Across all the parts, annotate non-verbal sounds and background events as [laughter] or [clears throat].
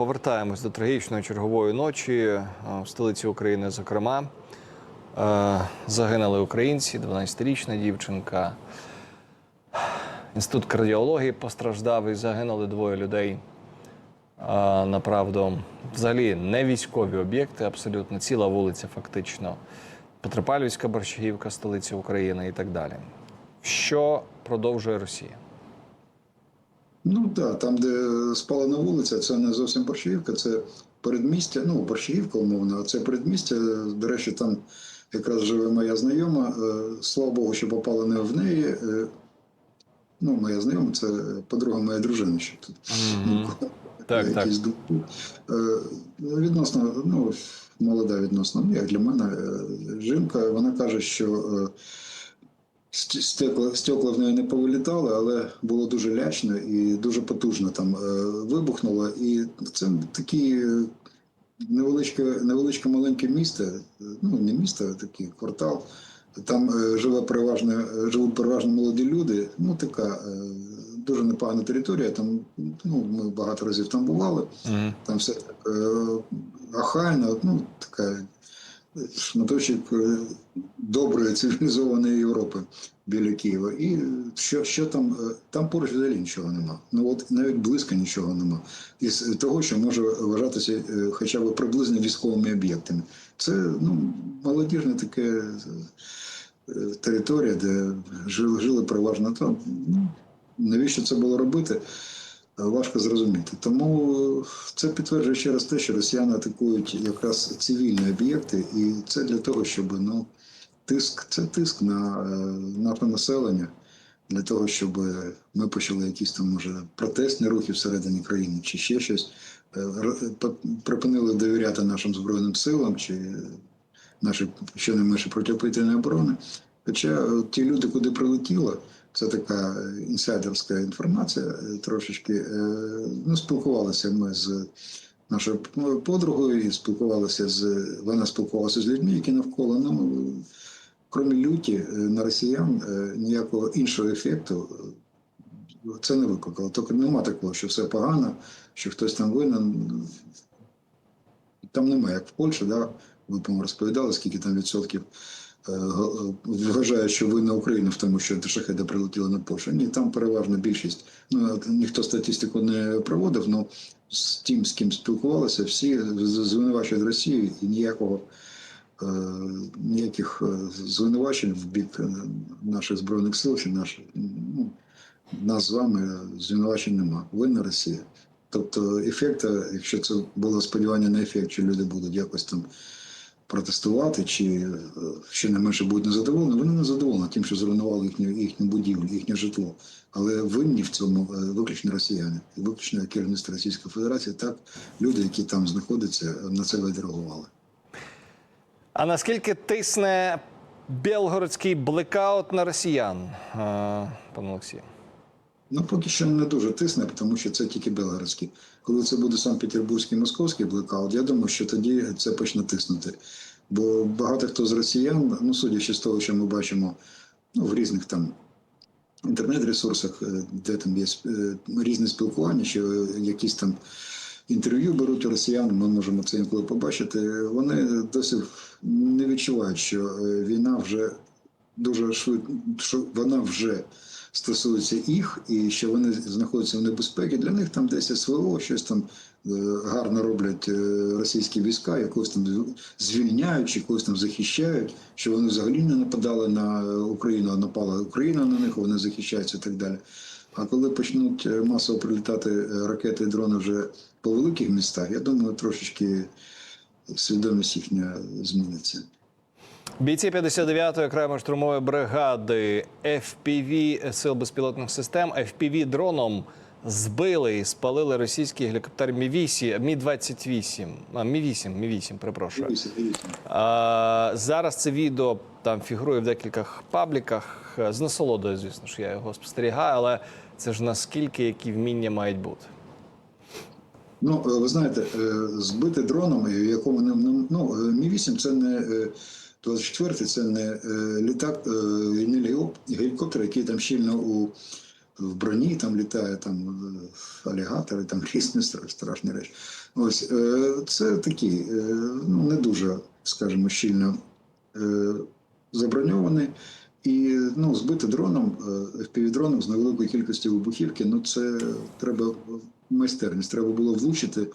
Повертаємось до трагічної чергової ночі е, в столиці України. Зокрема, Е, загинули українці, 12-річна дівчинка. Інститут кардіології постраждав і загинули двоє людей. Е, Направду, взагалі не військові об'єкти, абсолютно ціла вулиця, фактично. Петропавлівська Борщагівка, столиця України і так далі. Що продовжує Росія? Ну так, там, де спалена вулиця, це не зовсім Борщагівка, це передмістя. Ну, Борщагівка, умовно, а це передмістя. До речі, там якраз живе моя знайома. Е, Слава Богу, що попала не в неї. Е, Ну, моя знайома, це подруга моєї дружини, що тут. Так, так. якісь думки. Е, Відносно, ну, молода відносно, ну, як для мене, жінка, вона каже, що стекла, стекла в неї не повилітали, але було дуже лячно і дуже потужно там е, вибухнуло. І це такі е, невеличке, невеличке маленьке місто, е, ну не місто, а такий квартал. Там живе переважно, живуть переважно молоді люди. Ну, така дуже непогана територія. Там ну, ми багато разів там бували. Там все так е, охайно, ну, така шматочок е, доброї цивілізованої Європи біля Києва. І що, що там, е, там поруч взагалі нічого нема. Ну от навіть близько нічого нема. Із того, що може вважатися е, хоча б приблизно військовими об'єктами. Це ну, молодіжне таке територія, де жили, жили переважно там. Ну, навіщо це було робити? Важко зрозуміти. Тому е, це підтверджує ще раз те, що росіяни атакують якраз цивільні об'єкти, і це для того, щоб ну, тиск, це тиск на е, наше населення, для того, щоб ми почали якісь там, може, протестні рухи всередині країни, чи ще щось. Е, Припинили довіряти нашим Збройним силам, чи нашій щонайменше протиповітряної оборони. Хоча ті люди, куди прилетіло, це така е, інсайдерська інформація е, трошечки. е, Ну, спілкувалися ми з нашою подругою, і спілкувалися з вона спілкувалася з людьми, які навколо. Ну, крім люті на росіян, ніякого іншого ефекту це не викликало. Тобто нема такого, що все погано, що хтось там винен. Там немає, як в Польщі, да? ви по-моєму, розповідали, скільки там відсотків е, г- е, вважає, що винна Україна в тому, що шахеди прилетіли на Польщу. Ні, там переважна більшість. Ну, ніхто статистику не проводив, але з тим, з ким спілкувалися, всі звинувачують Росію і ніякого. е, Ніяких е, звинувачень в бік е, наших збройних сил чи наших ну, нас з вами звинувачень нема. Винна Росія. Тобто ефекту, якщо це було сподівання на ефект, що люди будуть якось там протестувати, чи ще не менше будуть незадоволені, вони не задоволені тим, що зруйнували їхню, їхню будівлю, їхнє житло. Але винні в цьому е, виключно росіяни, виключно керівництво Російської Федерації, так люди, які там знаходяться, на це відреагували. А наскільки тисне білгородський блекаут на росіян, е, пане Олексію? Ну, поки що не дуже тисне, тому що це тільки белгородський. Коли це буде Санкт-Петербурзький московський блекаут, я думаю, що тоді це почне тиснути. Бо багато хто з росіян, ну судячи з того, що ми бачимо ну, в різних там інтернет-ресурсах, е, де там є е, різне спілкування, що якісь там інтерв'ю беруть у росіян, ми можемо це інколи побачити. Вони досі не відчувають, що е, війна вже дуже швидко, що вона вже стосується їх, і що вони знаходяться в небезпеці. Для них там десь СВО, щось там е, гарно роблять е, російські війська, якось там звільняють, чи там захищають, що вони взагалі не нападали на Україну, а напала Україна на них, вони захищаються і так далі. А коли почнуть е, масово прилітати ракети і дрони вже по великих містах, я думаю, трошечки свідомість їхня зміниться. Бійці 59-ї окремої штурмової бригади FPV сил безпілотних систем FPV дроном збили і спалили російський гелікоптер Мі-8, Мі-28, а, Мі-8, Мі-8, перепрошую. Дивіться, дивіться. А, зараз це відео там фігурує в декількох пабліках. З насолодою, звісно ж, я його спостерігаю, але це ж наскільки які вміння мають бути. Ну, е, ви знаєте, е, збити дроном, якому не ну, е, Мі-8 це не е, 24 це не е, літак, не гелікоптер, який там щільно у в броні там літає, там е, алігатори, там різні страшні речі. Ось е, це такі, ну не дуже, скажімо, щільно заброньований. І ну, збити дроном, FPV-дроном з невеликою кількістю вибухівки, ну це треба майстерність. Треба було влучити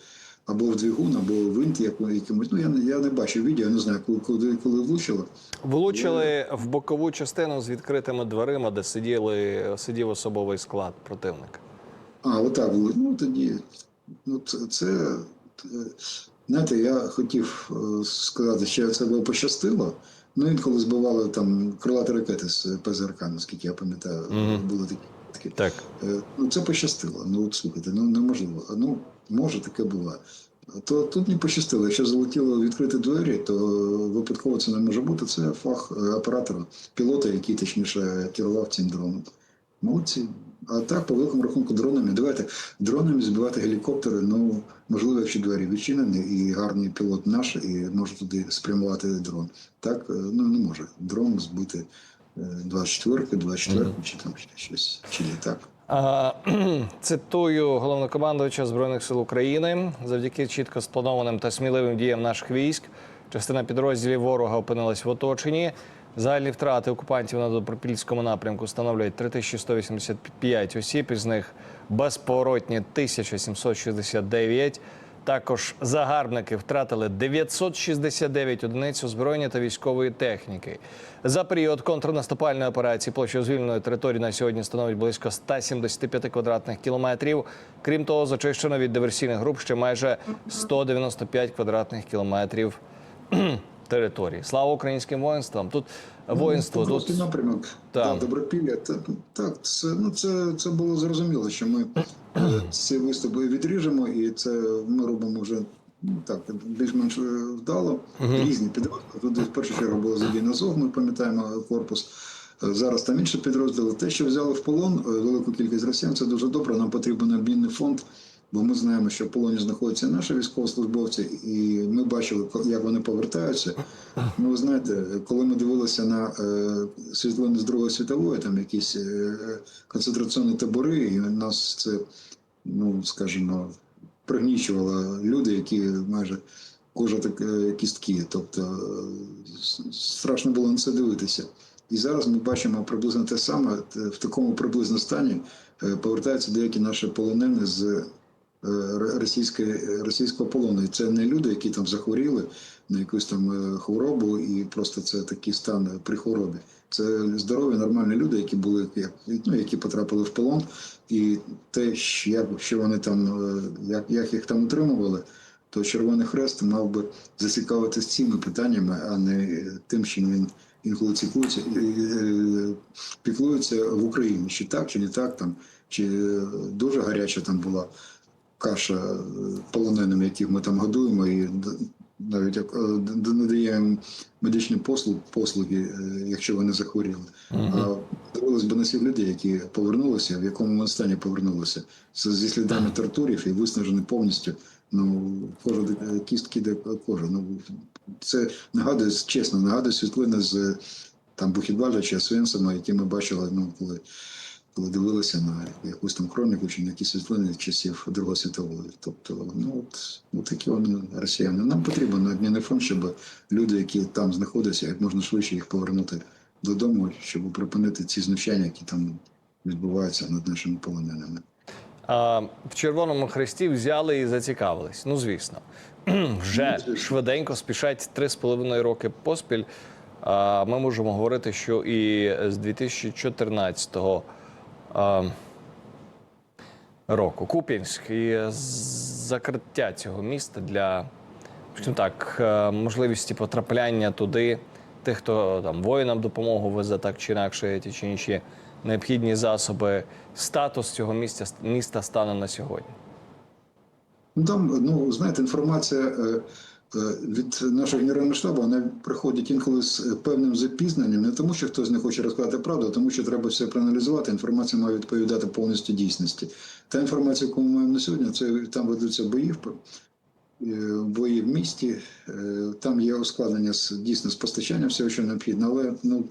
або в двигун, або в винт якимось. Ну я, не- я не бачив відео, я не знаю, коли, коли, коли влучило. Влучили в бокову частину з відкритими дверима, де сиділи, сидів особовий склад противника. А, отак було. Ну тоді, ну це, це е, знаєте, я хотів е, сказати, що це було пощастило. Ну, інколи збивали там крилаті ракети з ПЗРК, наскільки я пам'ятаю, Мгм. були такі. такі. Так. Е, Ну, це пощастило. Ну, от слухайте, ну неможливо. Ну, може, таке буває. То тут не пощастило. Якщо залетіло відкрити двері, то випадково це не може бути. Це фах е, оператора, пілота, який точніше керував цим дроном. Молодці. А так, по великому рахунку, дронами. Давайте дронами збивати гелікоптери. Ну, можливо, якщо двері відчинені, і гарний пілот наш, і може туди спрямувати дрон. Так, е, ну не може. Дрон збити 24-ки, 24 Мгм. чи там ще щось, чи літак. А, [clears throat] Цитую головнокомандувача Збройних сил України. Завдяки чітко спланованим та сміливим діям наших військ, частина підрозділів ворога опинилась в оточенні. Загальні втрати окупантів на Добропільському напрямку становлять 3185 осіб, із них безповоротні 1769. Також загарбники втратили 969 одиниць озброєння та військової техніки. За період контрнаступальної операції площа звільненої території на сьогодні становить близько 175 квадратних кілометрів. Крім того, зачищено від диверсійних груп ще майже 195 квадратних кілометрів території. Слава українським воїнствам! Тут воїнство Ну, тут напрямок. Так. Добропілля. Так, так це, ну, це, це було зрозуміло, що ми е, ці виступи відріжемо, і це ми робимо вже ну, так, більш-менш е, вдало. Різні підрозділи. Туди в першу чергу було задіяно Азов, ми пам'ятаємо корпус. Е, Зараз там інші підрозділи. Те, що взяли в полон велику кількість росіян, це дуже добре. Нам потрібен обмінний фонд. Бо ми знаємо, що в полоні знаходяться наші військовослужбовці, і ми бачили, як вони повертаються. Ну, ви знаєте, коли ми дивилися на е, світлини з Другої світової, там якісь е, концентраційні табори, і нас це, ну скажімо, пригнічувало люди, які майже кожа так е, кістки. Тобто е, страшно було на це дивитися. І зараз ми бачимо приблизно те саме в такому приблизно стані е, повертаються деякі наші полонені з російської, російського полону. І це не люди, які там захворіли на якусь там е, хворобу, і просто це такий стан е, при хворобі. Це здорові, нормальні люди, які були ну, які потрапили в полон, і те, що- вони там, е, як, як їх там утримували, то Червоний Хрест мав би зацікавитися цими питаннями, а не тим, чим він інколи цікується, е, е, піклується в Україні, чи так, чи не так, там, чи е, дуже гаряча там була каша е, полоненим, яких ми там годуємо, і навіть як, е, надаємо медичні послуги, послуги, е, якщо вони захворіли. А дивились би на всіх людей, які повернулися, в якому вони стані повернулися, це зі слідами тортурів і виснажені повністю. Ну, кожа де- кістки де кожа. Ну це нагадує чесно, нагадує світлини з там Бухідвальда чи Освенцима, які ми бачили, ну коли, коли дивилися на якусь там хроніку чи на якісь світлини часів Другої світової. Тобто, ну от, ну такі вони росіяни. Нам потрібен обмінний фонд, щоб люди, які там знаходяться, як можна швидше їх повернути додому, щоб припинити ці знущання, які там відбуваються над нашими полоненими. А, в Червоному Хресті взяли і зацікавились. Ну, звісно, [clears throat] вже швиденько спішать три з половиною роки поспіль. А, ми можемо говорити, що і з 2014 а, року Куп'янськ і закриття цього міста для так, е, можливості потрапляння туди тих, хто там воїнам допомогу везе так чи інакше, ті чи інші необхідні засоби. Статус цього місця міста стане на сьогодні. Ну там, ну знаєте, інформація е, від нашого генерального штабу вона приходить інколи з е, певним запізненням, не тому, що хтось не хоче розказати правду, а тому що треба все проаналізувати. Інформація має відповідати повністю дійсності. Та інформація, яку ми маємо на сьогодні, це там ведуться бої в е, бої в місті. е, Там є ускладнення з дійсно з постачанням всього, що необхідно, але ну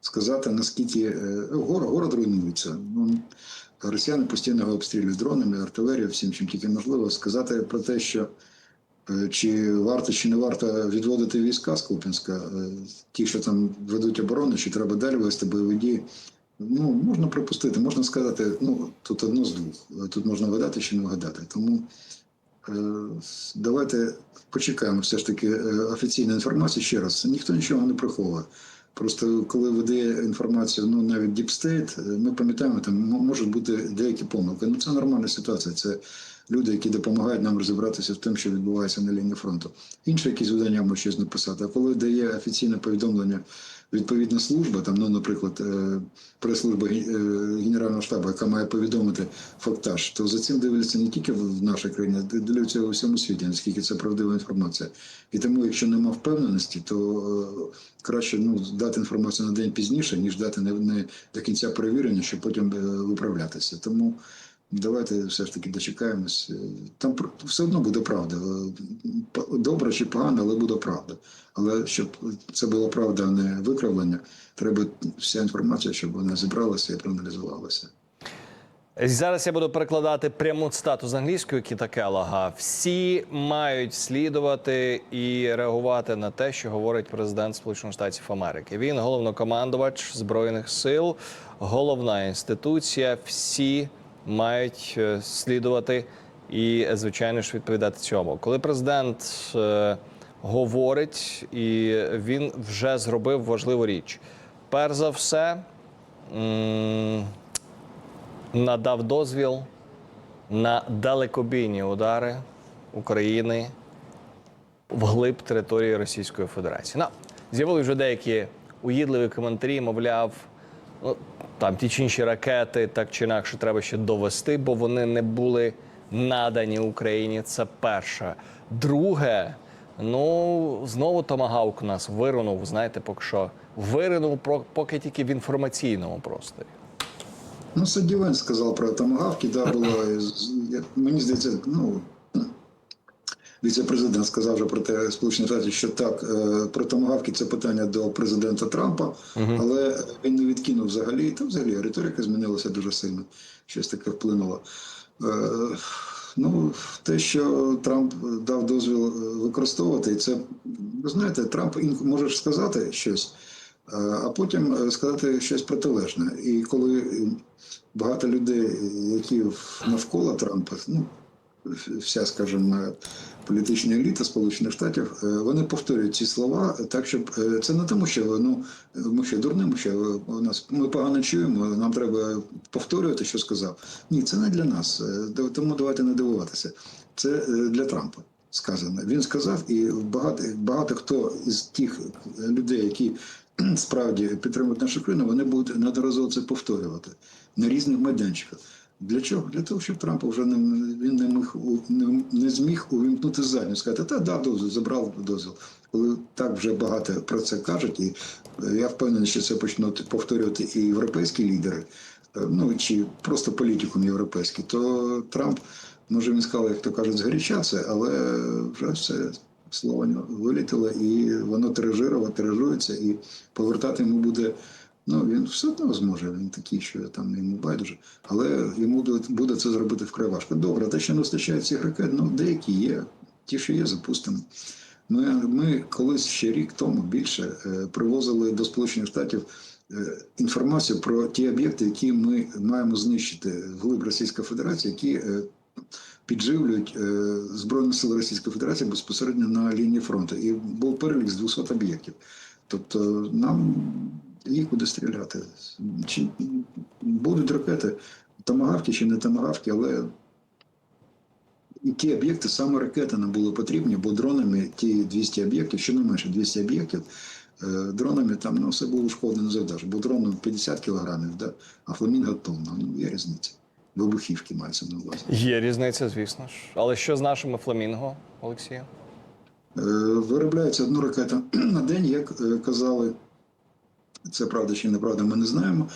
сказати наскільки е, город, город руйнується. Ну росіяни постійно його обстрілюють дронами, артилерією, всім чим тільки можливо. Сказати про те, що е, чи варто чи не варто відводити війська з Купінська, е, ті, що там ведуть оборону, чи треба далі вести бойові дії. Ну, можна припустити, можна сказати, ну тут одно з двох. Тут можна вгадати чи не вгадати. Тому е, давайте почекаємо все ж таки е, офіційної інформації. Ще раз, ніхто нічого не приховує. Просто коли видає інформацію, ну навіть е, ми пам'ятаємо, там можуть бути деякі помилки. Ну це нормальна ситуація. Це люди, які допомагають нам розібратися в тим, що відбувається на лінії фронту. Інше якісь видання може щось написати. А коли дає офіційне повідомлення відповідна служба, там, ну, наприклад, е, прес-служба е, Генерального штабу, яка має повідомити фактаж, то за цим дивляться не тільки в нашій країні, а дивляться у всьому світі, наскільки це правдива інформація. І тому, якщо нема впевненості, то е, краще ну, дати інформацію на день пізніше, ніж дати не, до кінця перевірення, щоб потім виправлятися. Тому давайте все ж таки дочекаємось. Там все одно буде правда. Добре чи погано, але буде правда. Але щоб це була правда, а не викривлення, треба вся інформація, щоб вона зібралася і проаналізувалася. Зараз я буду перекладати пряму цитату з англійської Кіта Келлога. Всі мають слідувати і реагувати на те, що говорить президент Сполучених Штатів Америки. Він головнокомандувач збройних сил, головна інституція. Всі мають е, слідувати і, звичайно ж, відповідати цьому. Коли президент е, говорить, і він вже зробив важливу річ. Перш за все. надав дозвіл на далекобійні удари України вглиб території Російської Федерації. Ну, з'явилися вже деякі уїдливі коментарі, мовляв, ну, там ті чи інші ракети так чи інакше треба ще довести, бо вони не були надані Україні. Це перше. Друге, ну знову томагавк нас виринув, знаєте, поки що виринув поки тільки в інформаційному просторі. Ну, Садівен сказав про томагавки, да, було, мені здається, ну, віце-президент сказав вже про те, Сполучені Штати, що так, е, про томагавки це питання до президента Трампа, але він не відкинув взагалі, та взагалі риторика змінилася дуже сильно, щось таке вплинуло. Е, Ну, те, що Трамп дав дозвіл е, використовувати, це, ви знаєте, Трамп може сказати щось, а потім сказати щось протилежне. І коли багато людей, які навколо Трампа, ну, вся, скажімо, політична еліта Сполучених Штатів, е, вони повторюють ці слова так, щоб е, це не тому, що ну ми ще дурними, що у нас ми погано чуємо. Нам треба повторювати, що сказав. Ні, це не для нас. е, Тому давайте не дивуватися. Це е, для Трампа сказано. Він сказав, і багато, багато хто із тих людей, які справді підтримують нашу країну, вони будуть неодноразово це повторювати на різних майданчиках. Для чого? Для того, щоб Трамп вже не він не міг не, не зміг увімкнути задню, сказати, та дав дозвіл, забрав дозвіл. Коли так вже багато про це кажуть, і е, я впевнений, що це почнуть повторювати і європейські лідери, е, ну чи просто політикум європейський, то Трамп, може він сказав, як то кажуть, згаряча це, але вже все слово вилітіло, і воно тиражировано, тиражується, і повертати йому буде. Ну, він все одно зможе, він такий, що там йому байдуже. Але йому буде, це зробити вкрай важко. Добре, те, що не вистачає цих ракет, ну деякі є, ті, що є, запустимо. Ми, ми колись ще рік тому більше е, привозили до Сполучених Штатів е, інформацію про ті об'єкти, які ми маємо знищити вглиб Російської Федерації, які е, підживлюють Збройні сили Російської Федерації безпосередньо на лінії фронту. І був перелік з 200 об'єктів. Тобто нам буде стріляти. Чи будуть ракети, томагавки чи не томагавки, але і ті об'єкти, саме ракети нам були потрібні, бо дронами ті 200 об'єктів, що не менше 200 об'єктів, е, дронами там ну, все було шкода не завдаш. Бо дрон 50 кілограмів, да? а фламінго тонна. Ну, є різниця. Вибухівки мається на увазі. Є різниця, звісно ж. Але що з нашими фламінго, Олексію? Е, Виробляється одну ракету [clears throat] на день, як е, казали. Це правда чи неправда, ми не знаємо.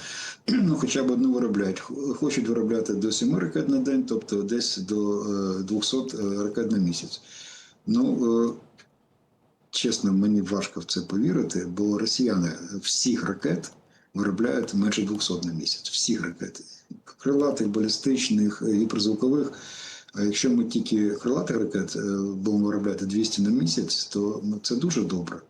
[clears throat] Ну, хоча б одну виробляють. Хочуть виробляти до 7 ракет на день, тобто десь до е, 200 е, ракет на місяць. Ну, е, чесно, мені важко в це повірити, бо росіяни всіх ракет виробляють менше 200 на місяць. Всіх ракет. крилатих, балістичних, е, гіперзвукових. А якщо ми тільки крилатих ракет е, будемо виробляти 200 на місяць, то ну, це дуже добре.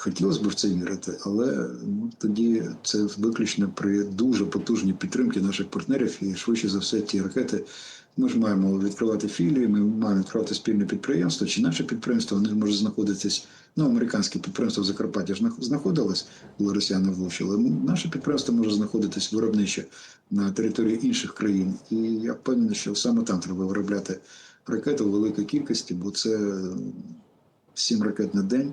Хотілося б в це вірити, але ну, тоді це виключно при дуже потужній підтримці наших партнерів і швидше за все ті ракети. Ми ж маємо відкривати філії, ми маємо відкривати спільне підприємство. Чи наше підприємство вони можуть знаходитись. Ну, американське підприємство в Закарпатті ж знаходилось, коли росіяни влучили. Наше підприємство може знаходитись виробниче на території інших країн. І я впевнений, що саме там треба виробляти ракети у великій кількості, бо це сім ракет на день.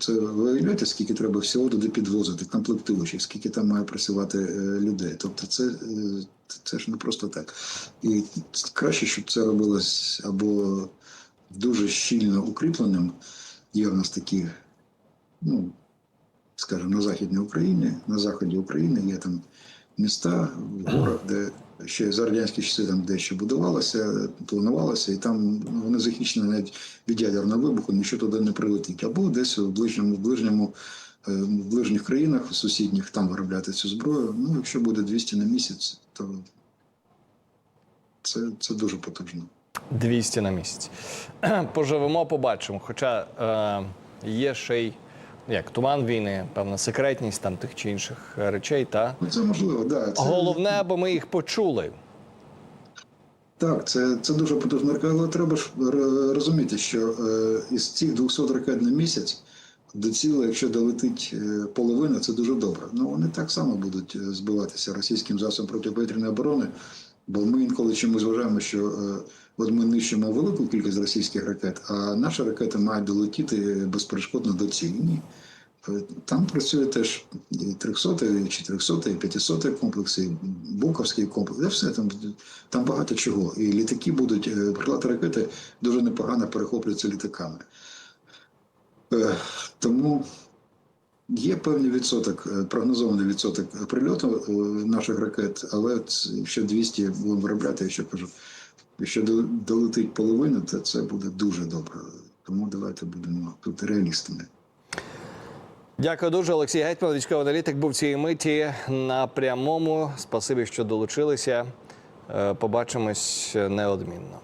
Це ви уявляєте, скільки треба всього туди підвозити, комплектуючих, скільки там має працювати е, людей. Тобто, це, е, це ж не просто так. І краще, щоб це робилось або дуже щільно укріпленим. Є в нас такі, ну, скажімо, на Західній Україні, на заході України є там міста в горах, де ще за радянські часи там дещо будувалося, планувалося, і там ну, вони захищені навіть від ядерного вибуху, нічого туди не прилетить. Або десь у ближньому, в ближньому, е, в ближніх країнах сусідніх там виробляти цю зброю. Ну, якщо буде 200 на місяць, то це, це дуже потужно. 200 на місяць. [clears throat] Поживемо, побачимо. Хоча е, є ще й як туман війни, певна секретність там тих чи інших е, речей. Та Ну, це можливо, да. Це, головне, аби ми їх почули. Так, це, це дуже потужно, але треба ж розуміти, що е, із цих 200 ракет на місяць до цілої, якщо долетить е, половина, це дуже добре. Ну вони так само будуть е, збиватися російським засобом протиповітряної оборони, бо ми інколи чомусь вважаємо, що е, от ми нищимо велику кількість російських ракет, а наші ракети мають долетіти безперешкодно до цілі. Там працює теж і 300, і 400, і 500 комплекси, і Буковський комплекс, все там, там багато чого. І літаки будуть, е, крилаті ракети дуже непогано перехоплюються літаками. Е, Тому є певний відсоток, е, прогнозований відсоток прильоту наших ракет, але якщо 200 будемо виробляти, якщо кажу, якщо долетить половина, то це буде дуже добре. Тому давайте будемо тут реалістами. Дякую дуже. Олексій Гетьман, військовий аналітик, був цієї миті на прямому. Спасибі, що долучилися. Е, Побачимось неодмінно.